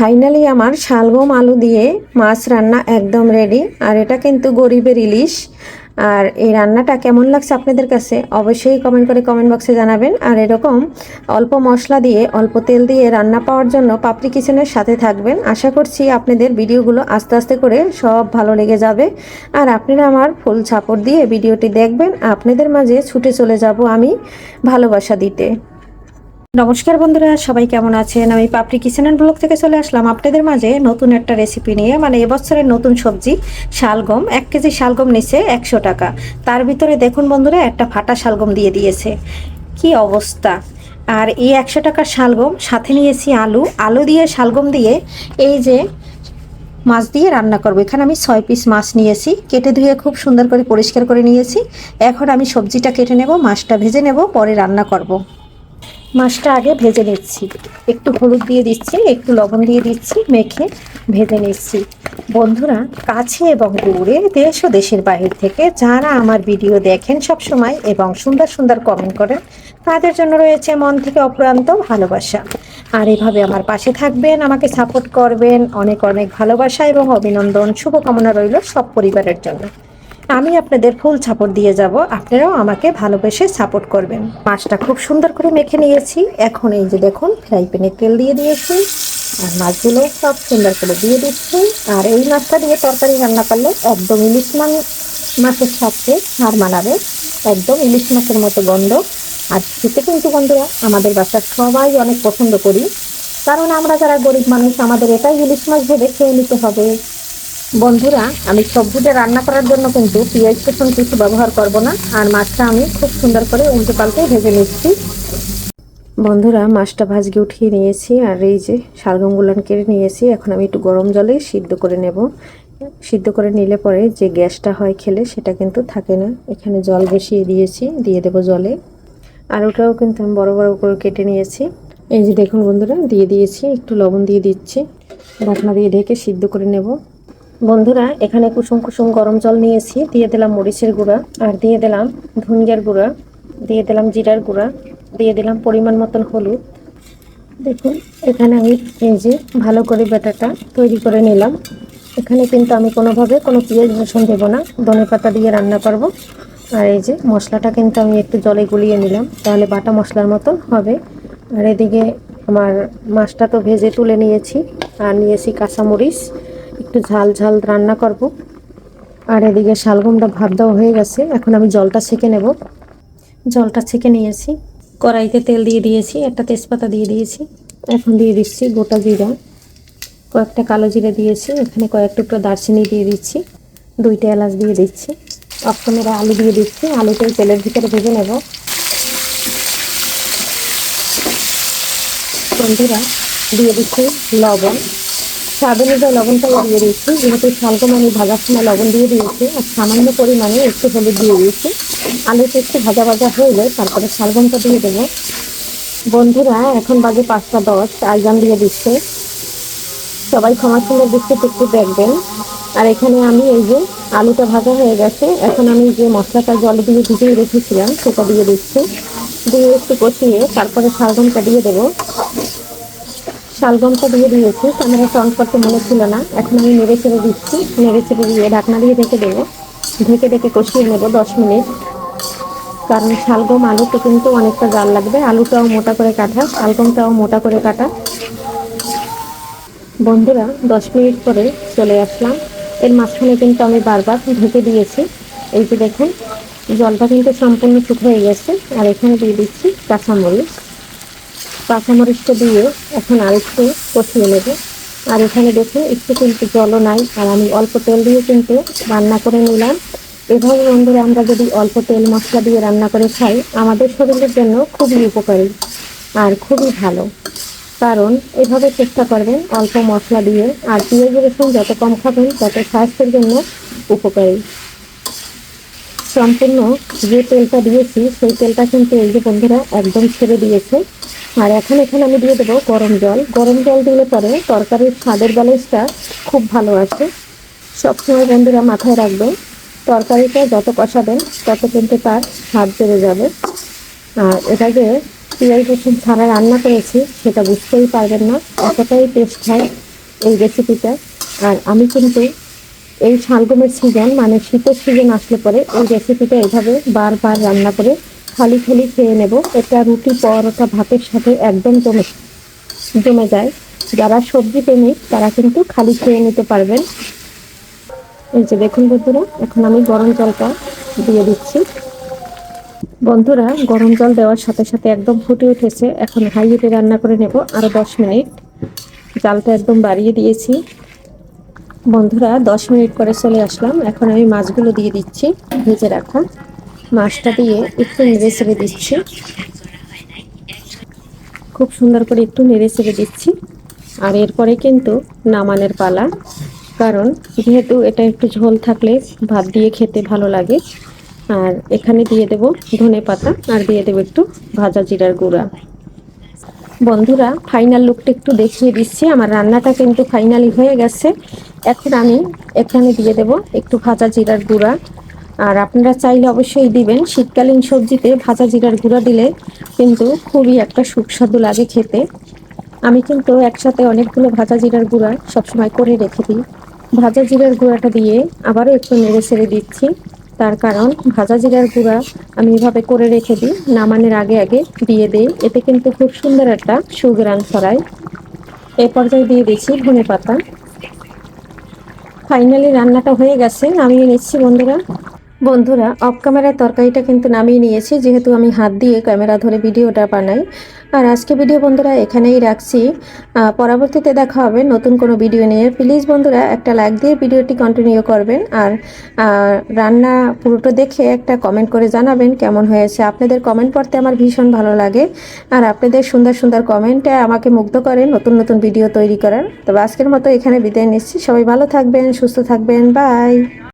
Finally আমার শালগম আলু দিয়ে মাছ রান্না একদম রেডি আর এটা কিন্তু গরিবের ইলিশ। আর এই রান্নাটা কেমন লাগছে আপনাদের কাছে অবশ্যই কমেন্ট করে কমেন্ট বক্সে জানাবেন। আর এরকম অল্প মশলা দিয়ে, অল্প তেল দিয়ে রান্না পাওয়ার জন্য পাপড়ি কিচেনের সাথে থাকবেন। আশা করছি আপনাদের ভিডিওগুলো আস্তে আস্তে করে সব ভালো লেগে যাবে। আর আপনারা আমার ফুল সাপোর্ট দিয়ে ভিডিওটি দেখবেন। আপনাদের মাঝে ছুটে চলে যাব আমি ভালোবাসা দিতে। নমস্কার বন্ধুরা, সবাই কেমন আছেন? আমি পাপড়ি কিচেন ব্লগ থেকে চলে আসলাম আপনাদের মাঝে নতুন একটা রেসিপি নিয়ে। মানে এবছরের নতুন সবজি, শালগম। এক কেজি শালগম নিচ্ছে একশো টাকা। তার ভিতরে দেখুন বন্ধুরা, একটা ফাটা শালগম দিয়ে দিয়েছে। কি অবস্থা! আর এই একশো টাকার শালগম, সাথে নিয়েছি আলু। আলু দিয়ে শালগম দিয়ে এই যে মাছ দিয়ে রান্না করব। এখানে আমি ছয় পিস মাছ নিয়েছি। কেটে ধুয়ে খুব সুন্দর করে পরিষ্কার করে নিয়েছি। এখন আমি সবজিটা কেটে নেব, মাছটা ভেজে নেব, পরে রান্না করব। মাছটা আগে ভেজে নিচ্ছি। একটু হলুদ দিয়ে দিচ্ছি, একটু লবণ দিয়ে দিচ্ছি, মেখে ভেজে নিচ্ছি। বন্ধুরা, কাছে এবং দূরে, দেশ ও দেশের বাইরে থেকে যারা আমার ভিডিও দেখেন সব সময় এবং সুন্দর সুন্দর কমেন্ট করেন, তাদের জন্য রয়েছে মন থেকে অপ্রান্ত ভালোবাসা। আর এভাবে আমার পাশে থাকবেন, আমাকে সাপোর্ট করবেন। অনেক অনেক ভালোবাসা এবং অভিনন্দন। শুভকামনা রইল সব পরিবারের জন্য। আমি আপনাদের ফুল সাপোর্ট দিয়ে যাব। আপনারাও আমাকে ভালোবেসে সাপোর্ট করবেন। মাছটা খুব সুন্দর করে মেখে নিয়েছি। এখন এই যে দেখুন, ফ্রাই প্যানে তেল দিয়ে দিয়েছি। আর মাছগুলো সব সুন্দর করে দিয়ে দিচ্ছি। আর এই মাছটা দিয়ে তরকারি রান্না করলে একদম ইলিশ মান মাছের সাথে হার মানাবে। একদম ইলিশ মাছের মতো গন্ধ। আর খেতে কিন্তু বন্ধুরা, আমাদের বাসার সবাই অনেক পছন্দ করি। কারণ আমরা যারা গরিব মানুষ, আমাদের এটাই ইলিশ মাছ ভেবে খেয়ে নিতে হবে। বন্ধুরা, আমি সবজিটা রান্না করার জন্য কিন্তু পেঁয়াজ রসুন কিছু ব্যবহার করব না, আর মাছটা আমি খুব সুন্দর করে উল্টে পাল্টে ভেজে নিচ্ছি। বন্ধুরা, মাছটা ভাজকে উঠিয়ে নিয়েছি, আর এই যে শালগম শালগমগুলান কেটে নিয়েছি, এখন আমি একটু গরম জলে সিদ্ধ করে নেব। সিদ্ধ করে নিলে পরে যে গ্যাসটা হয় খেলে, সেটা কিন্তু থাকে না। এখানে জল বসিয়ে দিয়েছি, দিয়ে দেব জলে। আর ওটাও কিন্তু আমি বড় বড় করে কেটে নিয়েছি। এই যে দেখুন বন্ধুরা, দিয়ে দিয়েছি, একটু লবণ দিয়ে দিচ্ছি। ঢাকনা দিয়ে ঢেকে সিদ্ধ করে নেব। বন্ধুরা, এখানে কুসুম কুসুম গরম জল নিয়েছি। দিয়ে দিলাম মরিচের গুঁড়া আর দিয়ে দিলাম ধনিয়ার গুঁড়া, দিয়ে দিলাম জিরার গুঁড়া, দিয়ে দিলাম পরিমাণ মতন হলুদ। দেখুন, এখানে আমি এই যে ভালো করে ব্যাটাটা তৈরি করে নিলাম। এখানে কিন্তু আমি কোনোভাবে কোনো পেঁয়াজ রসুন দেবো না, ধনে পাতা দিয়ে রান্না করব। আর এই যে মশলাটা কিন্তু আমি একটু জলে গুলিয়ে নিলাম, তাহলে বাটা মশলার মতন হবে। আর এদিকে আমার মাছটা তো ভেজে তুলে নিয়েছি, আর নিয়েছি কাঁচামরিচ। একটু ঝাল ঝাল রান্না করব। আর এদিকে শালগমটা ভাত দেওয়া হয়ে গেছে। এখন আমি জলটা ছেঁকে নেব। জলটা ছেঁকে নিয়েছি। কড়াইতে তেল দিয়ে দিয়েছি। একটা তেজপাতা দিয়ে দিয়েছি। এখন দিয়ে দিচ্ছি গোটা জিরা। কয়েকটা কালো জিরা দিয়েছি। এখানে কয়েক টুকরো দারচিনি দিয়ে দিচ্ছি। দুইটা এলাচ দিয়ে দিচ্ছি। অপশনেরা আলু দিয়ে দিচ্ছি। আলুটা তেলের ভিতরে ভেজে নেব। বন্ধুরা, দিয়ে দিচ্ছি লবণ। স্বাদ অনুযায়ী লবণটাও দিয়ে দিয়েছি। যেহেতু শালগম আমি ভাজার সময় লবণ দিয়ে দিয়েছি, আর সামান্য পরিমাণে একটু হলুদ দিয়ে দিয়েছি। আলুটা একটু ভাজা ভাজা হয়ে তারপরে শালগমটা দিয়ে দেবো। বন্ধুরা, এখন বাজে পাঁচটা দশ আইজান দিয়ে দিচ্ছে। সবাই ক্ষমা সুন্দর দিচ্ছে একটু দেখবেন। আর এখানে আমি এই যে আলুটা ভাজা হয়ে গেছে, এখন আমি যে মশলাটা জল দিয়ে ভিজিয়ে রেখেছিলাম, সেটা দিয়ে দিচ্ছি। দিয়ে একটু কষিয়ে তারপরে শালগমটা দিয়ে দেবো। শালগমটা দিয়ে দিয়েছি। ক্যামেরাটা অন করতে মনে ছিল না। এখন আমি নেড়ে ছেড়ে দিচ্ছি। নেড়ে ছেড়ে দিয়ে ঢাকনা দিয়ে ঢেকে দেবো। ঢেকে ঢেকে কষিয়ে নেব দশ মিনিট। কারণ শালগম আলুতে কিন্তু অনেকটা জাল লাগবে। আলুটাও মোটা করে কাটা। শালগমটাও মোটা করে কাটা। বন্ধুরা, দশ মিনিট পরে চলে আসলাম। এর মাঝখানে কিন্তু আমি বারবার ঢেকে দিয়েছি। এই যে দেখুন, জলটা কিন্তু সম্পূর্ণ শুকিয়ে গেছে। আর এখানে দিয়ে দিচ্ছি কাঁচামরিচ। কাঁচামরিচটা দিয়ে এখন আরেকটু কষিয়ে নেব। আর এখানে দেখুন, একটু কিন্তু জলও নাই, আর আমি অল্প তেল দিয়ে কিন্তু রান্না করে নিলাম। এভাবে বন্ধুরা আমরা যদি অল্প তেল মশলা দিয়ে রান্না করে খাই, আমাদের শরীরের জন্য খুবই উপকারী আর খুবই ভালো। কারণ এভাবে চেষ্টা করবেন অল্প মশলা দিয়ে, আর পেঁয়াজ রসুন যত কম খাবেন, তত স্বাস্থ্যের জন্য উপকারী। সম্পূর্ণ যে তেলটা দিয়েছি, সেই তেলটা কিন্তু এই যে বন্ধুরা একদম ছেড়ে দিয়েছে আর এখন এখানে আমি দিয়ে দেবো গরম জল। গরম জল দিলে পরে তরকারির স্বাদের ব্যালেন্সটা খুব ভালো আসে। সবসময় বন্ধুরা মাথায় রাখবে, তরকারিটা যত কষাবেন, তত কিন্তু তার স্বাদ বেড়ে যাবে। আর এটা যে পেঁয়াজ রসুন ছাড়া রান্না করেছি, সেটা বুঝতেই পারবেন না, এতটাই টেস্ট হয় এই রেসিপিটা আর আমি কিন্তু এই শালগমের সিজন মানে শীতের সিজন আসলে পরে, এই রেসিপিটা এভাবে বারবার রান্না করে খালি খালি খেয়ে নেব। এটা রুটি, পরোটা, ভাতের সাথে একদম জমে জমে যায়। যারা সবজি প্রেমিক, তারা কিন্তু খালি খেয়ে নিতে পারবেন। এই যে দেখুন বন্ধুরা, এখন আমি গরম জলটা দিয়ে দিচ্ছি। বন্ধুরা, গরম জল দেওয়ার সাথে সাথে একদম ফুটে উঠেছে। এখন হাই হিটে রান্না করে নেব আরও দশ মিনিট। জালটা একদম বাড়িয়ে দিয়েছি। বন্ধুরা, দশ মিনিট পরে চলে আসলাম। এখন আমি মাছগুলো দিয়ে দিচ্ছি, ভেজে রাখা। মাছটা দিয়ে একটু নেড়ে ছেড়ে দিচ্ছি। খুব সুন্দর করে একটু নেড়ে ছেড়ে দিচ্ছি। আর এরপরে কিন্তু নামানের পালা, কারণ যেহেতু এটা একটু ঝোল থাকলে ভাত দিয়ে খেতে ভালো লাগে। আর এখানে দিয়ে দেব ধনে পাতা আর দিয়ে দেবো একটু ভাজা জিরার গুঁড়া। বন্ধুরা ফাইনাল লুকটা একটু দেখিয়ে দিচ্ছি। আমার রান্নাটা কিন্তু ফাইনালি হয়ে গেছে। এখন আমি এখানে দিয়ে দেব একটু ভাজা জিরার গুঁড়া। আর আপনারা চাইলে অবশ্যই দিবেন। শীতকালীন সবজিতে ভাজা জিরার গুঁড়া দিলে কিন্তু খুবই একটা সুস্বাদু লাগে খেতে। আমি কিন্তু একসাথে অনেকগুলো ভাজা জিরার গুঁড়া সবসময় করে রেখে দিই। ভাজা জিরার গুঁড়াটা দিয়ে আবারও একটু নেড়ে ছেড়ে দিচ্ছি। তার কারণ ভাজা জিরার গুঁড়া আমি এভাবে করে রেখে দিই, নামানোর আগে আগে দিয়ে দিই। এতে কিন্তু খুব সুন্দর একটা সুগ্রান ছড়ায়। এ পর্যায়ে দিয়ে দিচ্ছি ধনে পাতা। ফাইনালি রান্নাটা হয়ে গেছে। নামিয়ে নিচ্ছি বন্ধুরা। বন্ধুরা অফ ক্যামেরার তরকারিটা কিন্তু নামিয়ে নিয়েছি, যেহেতু আমি হাত দিয়ে ক্যামেরা ধরে ভিডিওটা বানাই। আর আজকে ভিডিও বন্ধুরা এখানেই রাখছি। পরবর্তীতে দেখা হবে নতুন কোনো ভিডিও নিয়ে। প্লিজ বন্ধুরা, একটা লাইক দিয়ে ভিডিওটি কন্টিনিউ করবেন। আর রান্না পুরোটা দেখে একটা কমেন্ট করে জানাবেন কেমন হয়েছে। আপনাদের কমেন্ট পড়তে আমার ভীষণ ভালো লাগে। আর আপনাদের সুন্দর সুন্দর কমেন্টে আমাকে মুগ্ধ করে নতুন নতুন ভিডিও তৈরি করার। তবে আজকের মতো এখানে বিদায় নিচ্ছি। সবাই ভালো থাকবেন, সুস্থ থাকবেন। বাই